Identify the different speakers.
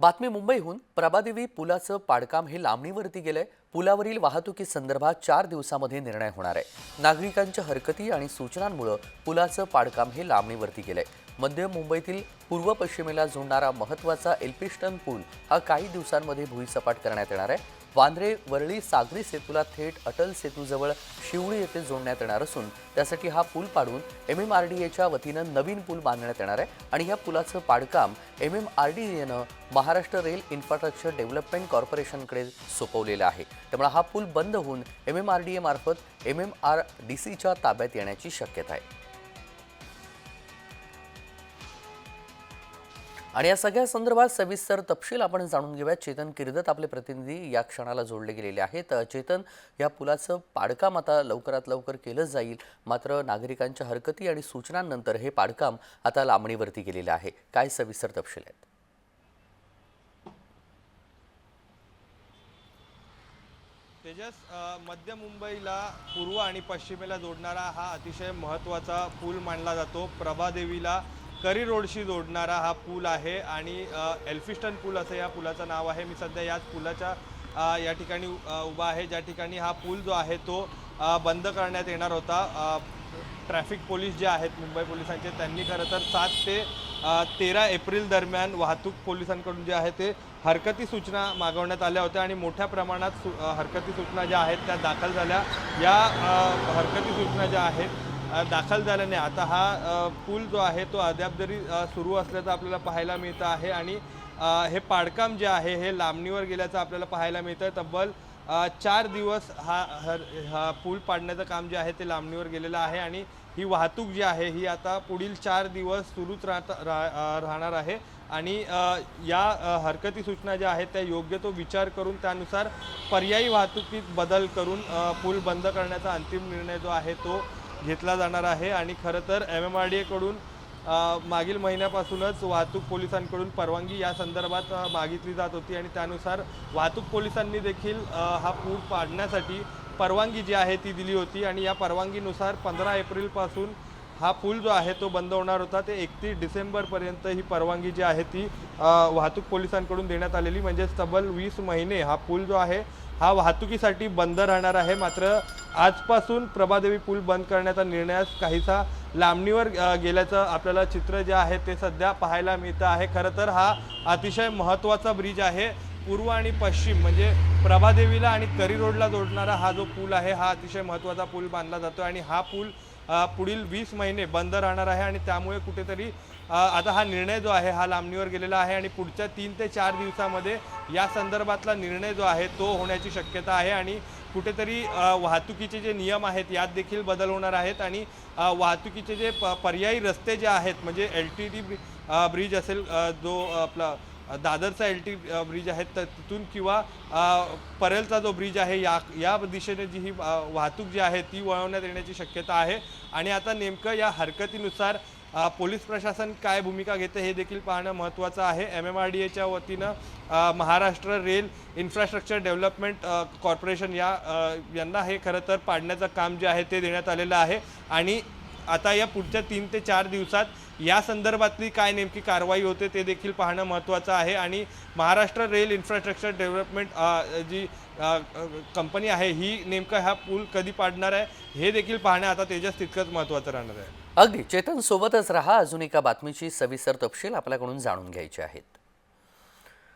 Speaker 1: बातमी मुंबईहून प्रभादेवी पुलाचं पाडकाम हे लांबणीवरती गेलंय. पुलावरील वाहतुकी संदर्भात चार दिवसामध्ये निर्णय होणार आहे. नागरिकांच्या हरकती आणि सूचनांमुळे पुलाचं पाडकाम हे लांबणीवरती गेलंय. मध्य मुंबईतील पूर्व पश्चिमेला जोडणारा महत्त्वाचा एल्पिस्टन पूल हा काही दिवसांमध्ये भुईसपाट करण्यात येणार आहे. वांद्रे वरळी सागरी सेतूला थेट अटल सेतूजवळ शिवळी येथे जोडण्यात येणार असून त्यासाठी हा पूल पाडून एम एम आर डी एच्या वतीनं नवीन पूल बांधण्यात येणार आहे आणि या पुलाचं पाडकाम एम एम आर डी एनं महाराष्ट्र रेल इन्फ्रास्ट्रक्चर डेव्हलपमेंट कॉर्पोरेशनकडे सोपवलेला आहे. त्यामुळे हा पूल बंद होऊन एम एम आर डी एमार्फत एम एम आर डी सीच्या ताब्यात येण्याची शक्यता आहे. आणि या सगळ्या संदर्भात सविस्तर तपशील आपण जाणून घेऊया चेतन किर्दत आपले प्रतिनिधी या क्षणाला जोडले गेलेले आहेत. चेतन या पुलाचं पाडकाम आता लवकरात लवकर केलं जाईल. मात्र नागरिकांच्या हरकती आणि सूचनांनंतर हे पाडकाम आता लांबणीवरती गेलेलं आहे. काय सविस्तर तपशील आहेत?
Speaker 2: तेजस मध्य मुंबईला पूर्व आणि पश्चिमेला जोडणारा हा अतिशय महत्त्वाचा पूल मानला जातो. प्रभादेवीला करी रोडशी जोडणारा हा पूल आहे आणि एल्फिस्टन पूल असं या पुलाचं नाव आहे. मी सध्या याच पुलाच्या या ठिकाणी उभा आहे. ज्या ठिकाणी हा पूल जो आहे तो बंद करण्यात येणार होता. ट्रॅफिक पोलीस जे आहेत मुंबई पोलिसांचे त्यांनी खरं तर सात ते तेरा एप्रिल दरम्यान वाहतूक पोलिसांकडून जे आहे ते हरकती सूचना मागवण्यात आल्या होत्या आणि मोठ्या प्रमाणात सु हरकती सूचना ज्या आहेत त्या दाखल झाल्या. या हरकती सूचना ज्या आहेत दाखल झाल्याने आता हा पूल जो आहे तो अद्याप जरी सुरू असल्याचं आपल्याला पाहायला मिळतं आहे आणि हे पाडकाम जे आहे हे लांबणीवर गेल्याचं आपल्याला पाहायला मिळतं तब्बल चार दिवस हा हर हा पूल पाडण्याचं काम जे आहे ते लांबणीवर गेलेलं आहे आणि ही वाहतूक जी आहे ही आता पुढील चार दिवस सुरूच राहता रा राहणार आहे आणि या हरकती सूचना ज्या आहेत त्या योग्य तो विचार करून त्यानुसार पर्यायी वाहतुकीत बदल करून पूल बंद करण्याचा अंतिम निर्णय जो आहे तो घेतला जाणार आहे आणि खरं तर एम एम आर डी एकडून मागील महिन्यापासूनच वाहतूक पोलिसांकडून परवानगी या संदर्भात मागितली जात होती आणि त्यानुसार वाहतूक पोलिसांनी देखील हा पूर पाडण्यासाठी परवानगी जी आहे ती दिली होती आणि या परवानगीनुसार पंधरा एप्रिलपासून हा पूल जो आहे तो बंद होणार होता. ते एकतीस डिसेंबरपर्यंत ही परवानगी जी आहे ती वाहतूक पोलिसांकडून देण्यात आलेली. म्हणजे तब्बल वीस महिने हा पूल जो आहे हा वाहतुकीसाठी बंद राहणार आहे. मात्र आजपासून प्रभादेवी पूल बंद करण्याचा निर्णयास काहीसा लांबणीवर गेल्याचं आपल्याला चित्र जे आहे ते सध्या पाहायला मिळतं आहे. खरं तर हा अतिशय महत्त्वाचा ब्रिज आहे. पूर्व आणि पश्चिम म्हणजे प्रभादेवीला आणि करी रोडला जोडणारा हा जो पूल आहे हा अतिशय महत्त्वाचा पूल बांधला जातो आणि हा पूल पुढील वीस महिने बंद राहणार आहे आणि त्यामुळे कुठेतरी आता हा निर्णय जो आहे हा लांबणीवर गेलेला आहे आणि पुढच्या तीन ते चार दिवसामध्ये या संदर्भातला निर्णय जो आहे तो होण्याची शक्यता आहे आणि कुठेतरी वाहतुकीचे जे नियम आहेत यात देखील बदल होणार आहेत आणि वाहतुकीचे जे प पर्यायी रस्ते जे आहेत म्हणजे एल टी डी ब्रिज असेल जो आपला दादरचा एल टी ब्रिज आहे तर तिथून किंवा परेलचा जो ब्रिज आहे या या दिशेने जी ही वाहतूक जी आहे ती वळवण्यात येण्याची शक्यता आहे. आणि आता नेमकं या हरकतीनुसार पोलीस प्रशासन काय भूमिका घेते हे देखील पाहणं महत्त्वाचं आहे. एम एम आर डी एच्या वतीनं Maharashtra rail infrastructure development corporation या यांना हे खरं तर पाडण्याचं काम जे आहे ते देण्यात आलेलं आहे. आणि आता या पुढच्या तीन ते चार दिवसात या संदर्भातली काय नेमकी कारवाई होते ते देखील पाहणं महत्त्वाचं आहे. आणि महाराष्ट्र रेल इन्फ्रास्ट्रक्चर डेव्हलपमेंट जी कंपनी आहे ही नेमकं हा पूल कधी पाडणार आहे हे देखील पाहणं आता तेजस तितकंच महत्त्वाचं राहणार आहे.
Speaker 1: अगदी. चेतन सोबतच राहा. अजून एका बातमीची सविस्तर तपशील आपल्याकडून जाणून घ्यायचे आहेत.